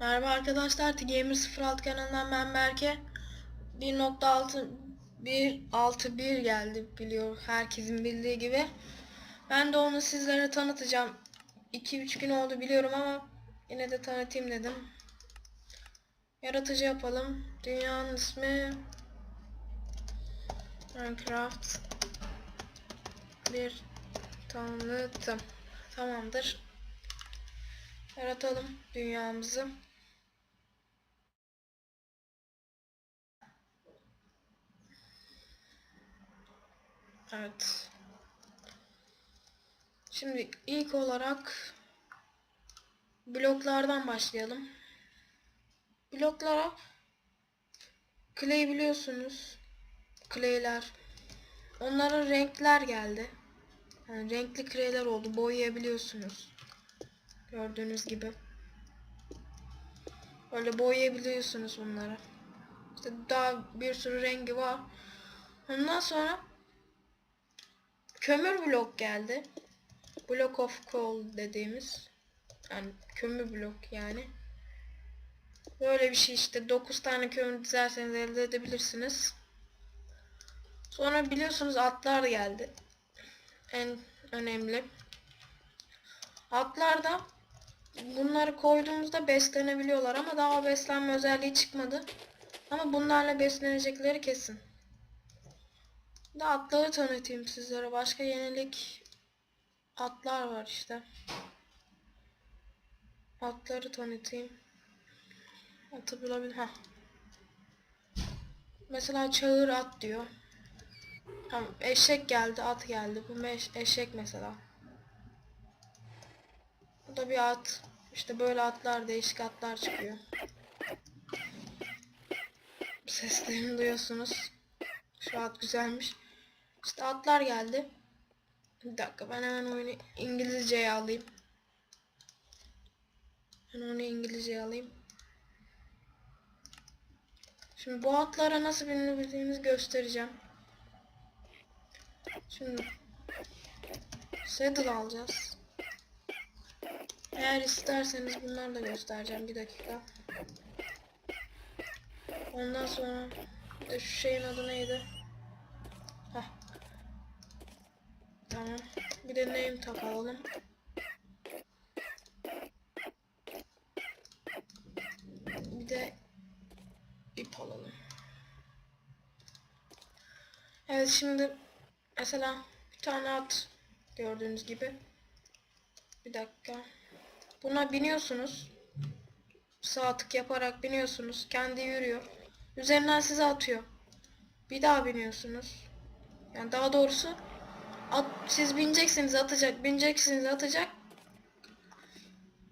Merhaba arkadaşlar, Gamer 06 kanalından ben Berke. 1.6 1.6.1 geldi biliyor herkesin bildiği gibi. Ben de onu sizlere tanıtacağım. 2-3 gün oldu biliyorum ama yine de tanıtayım dedim. Yaratıcı yapalım. Dünyanın ismi Minecraft bir tanıtım. Tamamdır. Yaratalım dünyamızı. Evet. Şimdi ilk olarak bloklardan başlayalım. Bloklara clay biliyorsunuz. Clay'ler. Onlara renkler geldi. Yani renkli clay'ler oldu. Boyayabiliyorsunuz. Gördüğünüz gibi. Böyle boyayabiliyorsunuz bunları. İşte daha bir sürü rengi var. Ondan sonra kömür blok geldi. Block of coal dediğimiz. Yani kömür blok yani. Böyle bir şey işte 9 tane kömür dizerseniz elde edebilirsiniz. Sonra biliyorsunuz atlar geldi. En önemli. Atlar da bunları koyduğumuzda beslenebiliyorlar ama daha beslenme özelliği çıkmadı. Ama bunlarla beslenecekleri kesin. Da atları tanıtayım sizlere. Başka yenilik atlar var işte. Atları tanıtayım. Atı bulabilir. Ha. Mesela çağır at diyor. Tamam, eşek geldi, at geldi. Bu eşek mesela. Bu da bir at. İşte böyle atlar, değişik atlar çıkıyor. Seslerini duyuyorsunuz. Şu at güzelmiş. İşte atlar geldi. Bir dakika ben hemen oyunu İngilizceye alayım. Ben onu İngilizceye alayım. Şimdi bu atlara nasıl binebildiğimizi göstereceğim. Şimdi saddle alacağız. Eğer isterseniz bunları da göstereceğim bir dakika. Ondan sonra de şu şeyin adı neydi? Hah. Tamam. Bir de name tag alalım. Bir de ip alalım. Evet şimdi mesela bir tane at gördüğünüz gibi. Bir dakika. Buna biniyorsunuz. Sağ tık yaparak biniyorsunuz. Kendi yürüyor. Üzerinden size atıyor. Bir daha biniyorsunuz. Yani daha doğrusu at, siz bineceksiniz atacak, bineceksiniz atacak.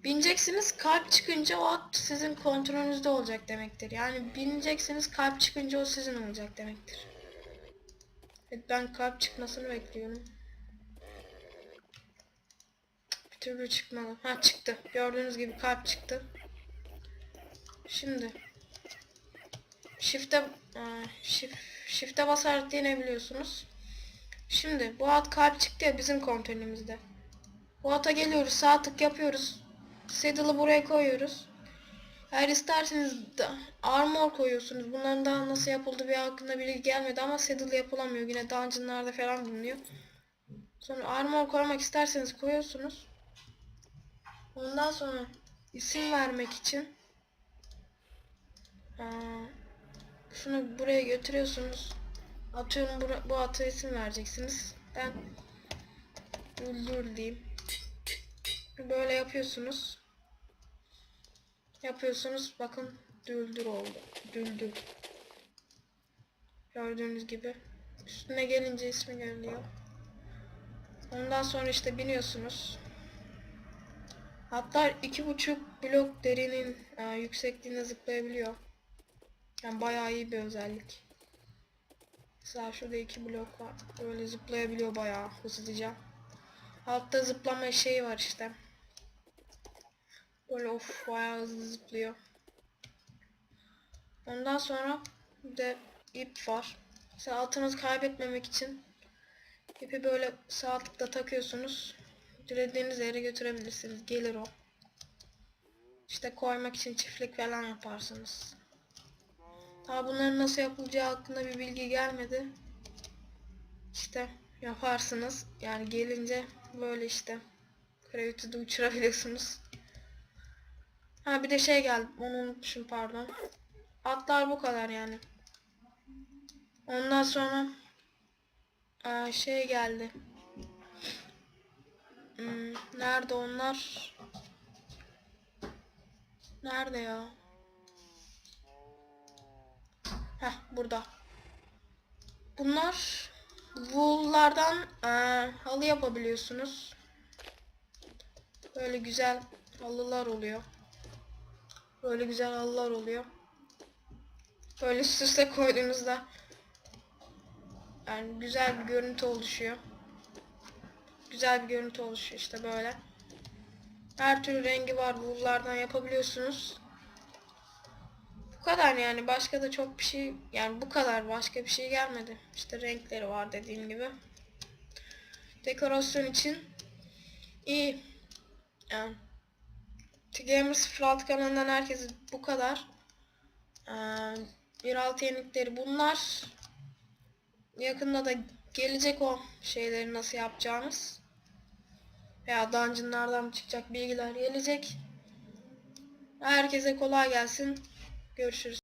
Bineceksiniz kalp çıkınca o at sizin kontrolünüzde olacak demektir. Yani bineceksiniz kalp çıkınca o sizin olacak demektir. Evet ben kalp çıkmasını bekliyorum. Bir türlü çıkmadı. Ha çıktı. Gördüğünüz gibi kalp çıktı. Şimdi Shift'e aa, shift, shift'e basarak denebiliyorsunuz. Şimdi bu at kalp çıktı ya bizim kontrolümüzde. Bu ata geliyoruz sağ tık yapıyoruz. Saddle'ı buraya koyuyoruz. Eğer isterseniz de armor koyuyorsunuz. Bunların daha nasıl yapıldığı bir hakkında bilgi gelmedi ama saddle yapılamıyor. Yine dungeonlarda falan bulunuyor. Sonra armor koymak isterseniz koyuyorsunuz. Ondan sonra isim vermek için şunu buraya götürüyorsunuz. Atıyorum bura, bu ata isim vereceksiniz. Ben Düldül diyeyim. Böyle yapıyorsunuz. Yapıyorsunuz. Bakın düldür oldu. Düldül. Gördüğünüz gibi. Üstüne gelince ismi geliyor. Ondan sonra işte biniyorsunuz. Hatta iki buçuk blok derinin e, yüksekliğine zıplayabiliyor. Yani bayağı iyi bir özellik. Mesela şurada iki blok var. Böyle zıplayabiliyor bayağı hızlıca. Altta zıplama şeyi var işte. Böyle of bayağı hızlı zıplıyor. Ondan sonra bir de ip var. Mesela altınızı kaybetmemek için ipi böyle sağ takıyorsunuz. Dilediğiniz yere götürebilirsiniz. Gelir o. işte koymak için çiftlik falan yaparsınız. Daha bunların nasıl yapılacağı hakkında bir bilgi gelmedi. İşte yaparsınız. Yani gelince böyle işte. Kreviti de uçurabiliyorsunuz. Ha bir de şey geldi. Onu unutmuşum pardon. Atlar bu kadar yani. Ondan sonra aa, şey geldi. Hmm, nerede onlar? Nerede ya? Heh burada. Bunlar wool'lardan eee, halı yapabiliyorsunuz. Böyle güzel halılar oluyor. Böyle güzel halılar oluyor. Böyle üst üste koyduğunuzda yani güzel bir görüntü oluşuyor. Güzel bir görüntü oluşuyor işte böyle. Her türlü rengi var wool'lardan yapabiliyorsunuz. Bu kadar yani başka da çok bir şey yani bu kadar başka bir şey gelmedi. İşte renkleri var dediğim gibi. Dekorasyon için iyi. Yani Gamer 06 kanalından herkese bu kadar. Ee, 1.6 yenilikleri bunlar. Yakında da gelecek o şeyleri nasıl yapacağımız. Veya dungeonlardan çıkacak bilgiler gelecek. Herkese kolay gelsin. Görüşürüz.